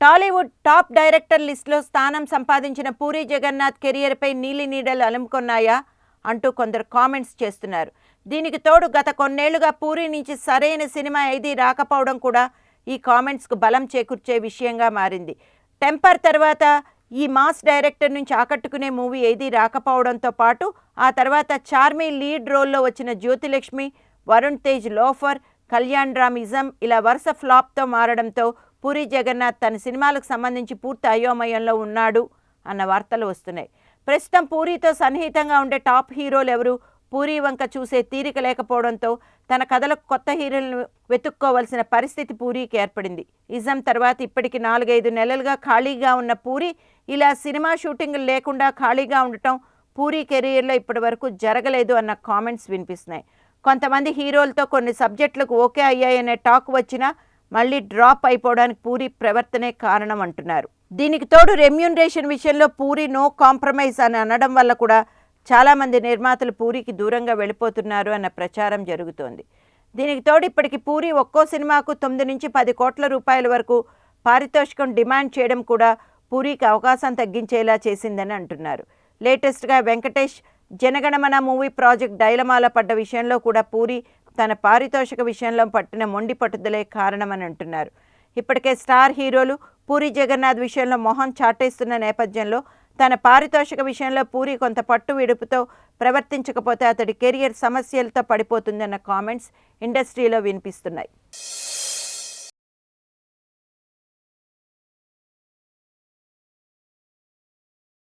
Tollywood top director లిస్టులో స్థానం సంపాదించిన పూరి జగన్నాథ్ కెరియర్పై నీలి నీడలు అలుముకున్నాయా అంటూ కొందరు కామెంట్స్ చేస్తున్నారు. దీనికి తోడు గత కొన్నేళ్ళుగా పూరి నుంచి సరైన సినిమా ఏది రాకపోవడం కూడా ఈ కామెంట్స్కు బలం చేకూర్చే విషయంగా మారింది. టెంపర్ తర్వాత ఈ మాస్ డైరెక్టర్ నుంచి ఆకట్టుకునే మూవీ ఏది రాకపోవడంతో పాటు ఆ తర్వాత చార్మి లీడ్ రోల్లో వచ్చిన జ్యోతిలక్ష్మి వరుణ్ తేజ్ లోఫర్ కళ్యాణ్ రామ్ ఇజం ఇలా వరుస ఫ్లాప్తో మారడంతో పూరి జగన్నాథ్ తన సినిమాలకు సంబంధించి పూర్తి అయోమయంలో ఉన్నాడు అన్న వార్తలు వస్తున్నాయి. ప్రస్తుతం పూరితో సన్నిహితంగా ఉండే టాప్ హీరోలు ఎవరు? పూరి వంక చూసే తీరిక లేకపోవడంతో తన కథలకు కొత్త హీరోలను వెతుక్కోవలసిన పరిస్థితి పూరికి ఏర్పడింది. ఇజం తర్వాత ఇప్పటికి నాలుగైదు నెలలుగా ఖాళీగా ఉన్న పూరి ఇలా సినిమా షూటింగ్లు లేకుండా ఖాళీగా ఉండటం పూరి కెరీర్లో ఇప్పటి వరకు జరగలేదు అన్న కామెంట్స్ వినిపిస్తున్నాయి. కొంతమంది హీరోలతో కొన్ని సబ్జెక్టులకు ఓకే అయ్యాయనే టాక్ వచ్చినా మళ్ళీ డ్రాప్ అయిపోవడానికి పూరి ప్రవర్తనే కారణం అంటున్నారు. దీనికి తోడు రెమ్యూనరేషన్ విషయంలో పూరి నో కాంప్రమైజ్ అని అనడం వల్ల కూడా చాలామంది నిర్మాతలు పూరికి దూరంగా వెళ్ళిపోతున్నారు అన్న ప్రచారం జరుగుతోంది. దీనికి తోడు ఇప్పటికి పూరి ఒక్కో సినిమాకు తొమ్మిది నుంచి పది కోట్ల రూపాయల వరకు పారితోషికం డిమాండ్ చేయడం కూడా పూరికి అవకాశం తగ్గించేలా చేసిందని అంటున్నారు. లేటెస్ట్గా వెంకటేష్ జనగణమన మూవీ ప్రాజెక్ట్ డైలమాల పడ్డ విషయంలో కూడా పూరి తన పారితోషిక విషయంలో పట్టిన మొండి పట్టుదలే కారణమని అంటున్నారు. ఇప్పటికే స్టార్ హీరోలు పూరి జగన్నాథ్ విషయంలో మొహం చాటేస్తున్న నేపథ్యంలో తన పారితోషిక విషయంలో పూరి కొంత పట్టు విడుపుతో ప్రవర్తించకపోతే అతడి కెరియర్ సమస్యలతో పడిపోతుందన్న కామెంట్స్ ఇండస్ట్రీలో వినిపిస్తున్నాయి.